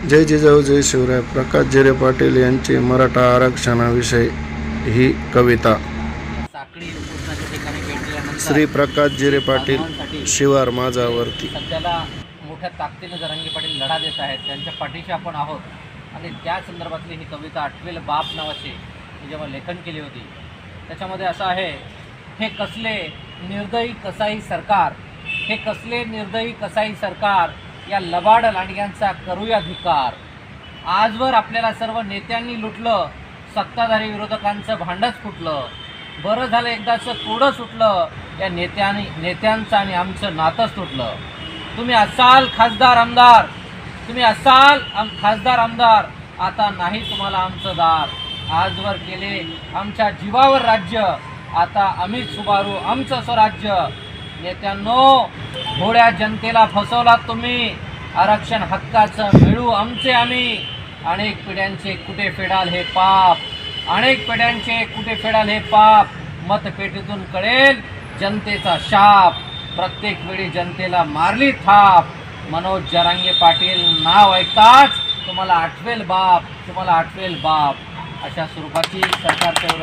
जय जिजाऊ जय शिवराय. प्रकाश जिरे पाटील यांची मराठा आरक्षणाविषयी ही कविता. श्री प्रकाश जिरे पाटील शिवार माझावरती. सध्याला मोठ्या ताकदीनं जरांगी पाटील लढा देत आहेत. त्यांच्या पाठीशी आपण आहोत. आणि त्या संदर्भातली ही कविता आठवेल बाप नावाची मी जेव्हा लेखन केली होती. त्याच्यामध्ये असं आहे हे कसले निर्दयी कसाई सरकार हे कसले निर्दयी कसाई सरकार या लबाड लांडग्यांचा करूया धिकार. आजवर आपल्याला सर्व नेत्यांनी लुटलं सत्ताधारी विरोधकांचं भांडच फुटलं. बरं झालं एकदाचं कोडं सुटलं या नेत्यांनी नेत्यांचं आणि आमचं नातंच तुटलं तुम्ही असाल खासदार आमदार तुम्ही असाल आम खासदार आमदार आता नाही तुम्हाला आमचं दार. आजवर केले आमच्या जीवावर राज्य आता आम्हीच सुबारू आमचं स्वराज्य. नेत्यांनो घोड्या जनतेला फसवलात तुम्ही. आरक्षण हक्काचं मिळू आमचे आम्ही. अनेक पिढ्यांचे कुठे फेडाल हे पाप? अनेक पिढ्यांचे कुठे फेडाल हे पाप? मतपेटीतून कळेल जनतेचा शाप. प्रत्येक वेळी जनतेला मारली थाप. मनोज जरांगे पाटील नाव ऐकताच तुम्हाला आठवेल बाप तुम्हाला आठवेल बाप. अशा स्वरूपाची सरकारच्या